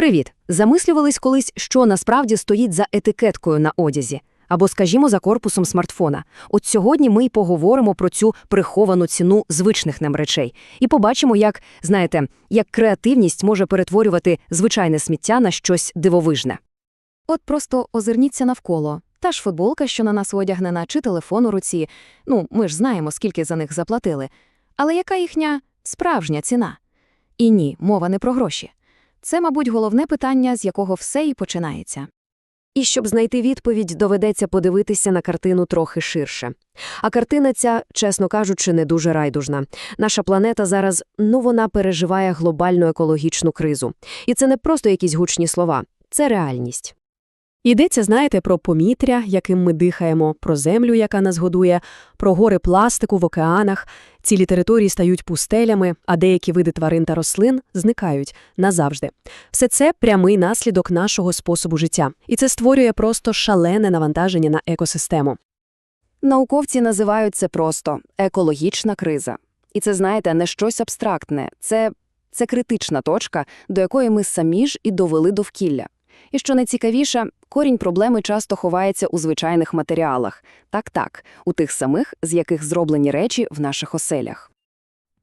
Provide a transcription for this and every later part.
Привіт! Замислювались колись, що насправді стоїть за етикеткою на одязі, або, скажімо, за корпусом смартфона. От сьогодні ми й поговоримо про цю приховану ціну звичних нам речей і побачимо, як, знаєте, як креативність може перетворювати звичайне сміття на щось дивовижне. От просто озирніться навколо. Та ж футболка, що на нас одягнена, чи телефон у руці. Ну, ми ж знаємо, скільки за них заплатили. Але яка їхня справжня ціна? І ні, мова не про гроші. Це, мабуть, головне питання, з якого все і починається. І щоб знайти відповідь, доведеться подивитися на картину трохи ширше. А картина ця, чесно кажучи, не дуже райдужна. Наша планета зараз, ну, вона переживає глобальну екологічну кризу. І це не просто якісь гучні слова, це реальність. Йдеться, знаєте, про помітря, яким ми дихаємо, про землю, яка нас годує, про гори пластику в океанах. Цілі території стають пустелями, а деякі види тварин та рослин зникають назавжди. Все це прямий наслідок нашого способу життя, і це створює просто шалене навантаження на екосистему. Науковці називають це просто екологічна криза. І це, знаєте, не щось абстрактне, це, це критична точка, до якої ми самі ж і довели довкілля. І що найцікавіше, корінь проблеми часто ховається у звичайних матеріалах. Так-так, у тих самих, з яких зроблені речі в наших оселях.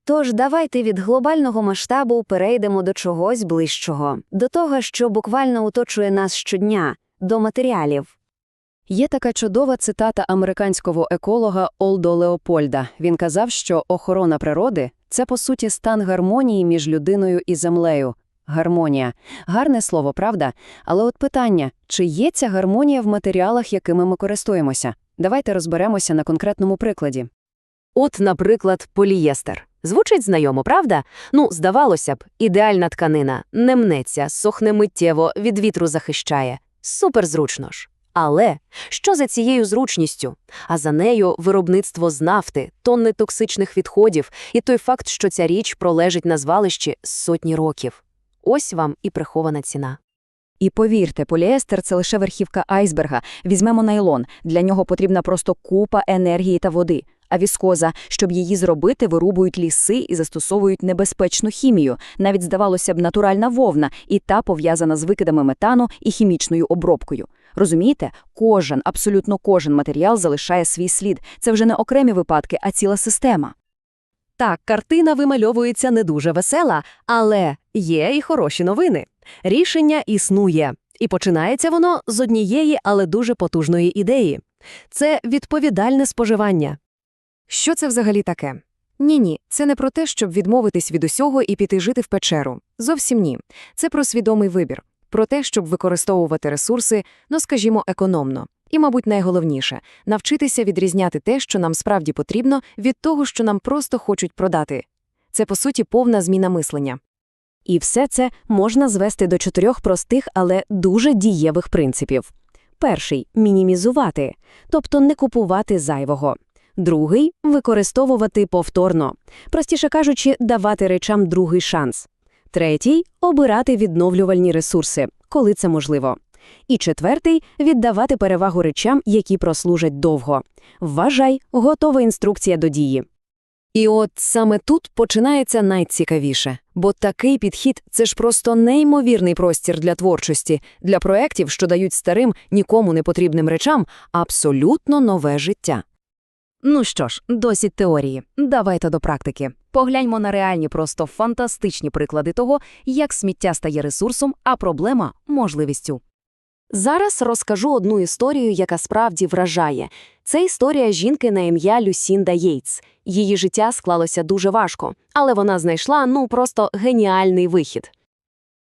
Тож давайте від глобального масштабу перейдемо до чогось ближчого, до того, що буквально оточує нас щодня, до матеріалів. Є така чудова цитата американського еколога Олдо Леопольда. Він казав, що охорона природи це по суті стан гармонії між людиною і землею. Гармонія. Гарне слово, правда? Але от питання, чи є ця гармонія в матеріалах, якими ми користуємося? Давайте розберемося на конкретному прикладі. От, наприклад, полієстер. Звучить знайомо, правда? Ну, здавалося б, ідеальна тканина, не мнеться, сохне миттєво, від вітру захищає. Суперзручно ж. Але що за цією зручністю? А за нею виробництво з нафти, тонни токсичних відходів і той факт, що ця річ пролежить на звалищі сотні років. Ось вам і прихована ціна. І повірте, поліестер – це лише верхівка айсберга. Візьмемо найлон. Для нього потрібна просто купа енергії та води. А віскоза, щоб її зробити, вирубують ліси і застосовують небезпечну хімію. Навіть, здавалося б, натуральна вовна, і та пов'язана з викидами метану і хімічною обробкою. Розумієте, кожен, абсолютно кожен матеріал залишає свій слід. Це вже не окремі випадки, а ціла система. Так, картина вимальовується не дуже весела, але є і хороші новини. Рішення існує. І починається воно з однієї, але дуже потужної ідеї. Це відповідальне споживання. Що це взагалі таке? Ні-ні, це не про те, щоб відмовитись від усього і піти жити в печеру. Зовсім ні. Це про свідомий вибір, про те, щоб використовувати ресурси, ну скажімо, економно. І, мабуть, найголовніше навчитися відрізняти те, що нам справді потрібно, від того, що нам просто хочуть продати. Це, по суті, повна зміна мислення. І все це можна звести до чотирьох простих, але дуже дієвих принципів. Перший мінімізувати, тобто не купувати зайвого. Другий використовувати повторно, простіше кажучи, давати речам другий шанс. Третій обирати відновлювальні ресурси, коли це можливо. І четвертий віддавати перевагу речам, які прослужать довго. Вважай, готова інструкція до дії. І от саме тут починається найцікавіше, бо такий підхід це ж просто неймовірний простір для творчості, для проєктів, що дають старим, нікому не потрібним речам абсолютно нове життя. Ну що ж, досить теорії. Давайте до практики. Погляньмо на реальні, просто фантастичні приклади того, як сміття стає ресурсом, а проблема можливістю. Зараз розкажу одну історію, яка справді вражає. Це історія жінки на ім'я Люсінда Єйтс. Її життя склалося дуже важко, але вона знайшла ну просто геніальний вихід.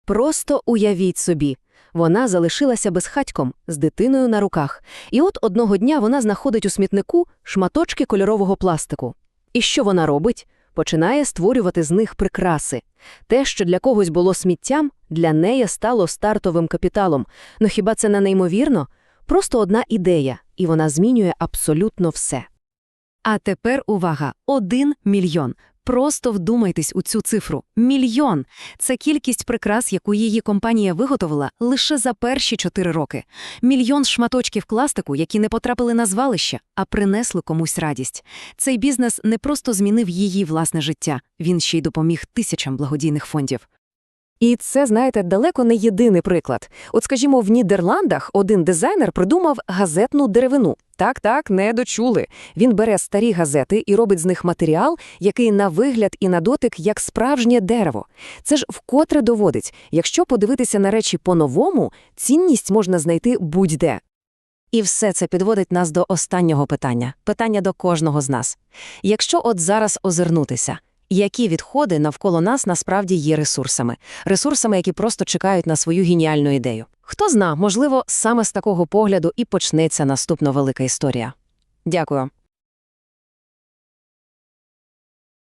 Просто уявіть собі. Вона залишилася безхатьком з дитиною на руках. І от одного дня вона знаходить у смітнику шматочки кольорового пластику. І що вона робить? Починає створювати з них прикраси. Те, що для когось було сміттям, для неї стало стартовим капіталом. Ну хіба це не неймовірно? Просто одна ідея, і вона змінює абсолютно все. А тепер увага: один мільйон. Просто вдумайтесь у цю цифру. Мільйон це кількість прикрас, яку її компанія виготовила лише за перші чотири роки. Мільйон шматочків пластику, які не потрапили на звалище, а принесли комусь радість. Цей бізнес не просто змінив її власне життя, він ще й допоміг тисячам благодійних фондів. І це, знаєте, далеко не єдиний приклад. От, скажімо, в Нідерландах один дизайнер придумав газетну деревину. Так-так, не дочули. Він бере старі газети і робить з них матеріал, який на вигляд і на дотик як справжнє дерево. Це ж вкотре доводить, якщо подивитися на речі по-новому, цінність можна знайти будь-де. І все це підводить нас до останнього питання, питання до кожного з нас. Якщо от зараз озирнутися, які відходи навколо нас насправді є ресурсами? Ресурсами, які просто чекають на свою геніальну ідею. Хто зна, можливо, саме з такого погляду і почнеться наступна велика історія. Дякую.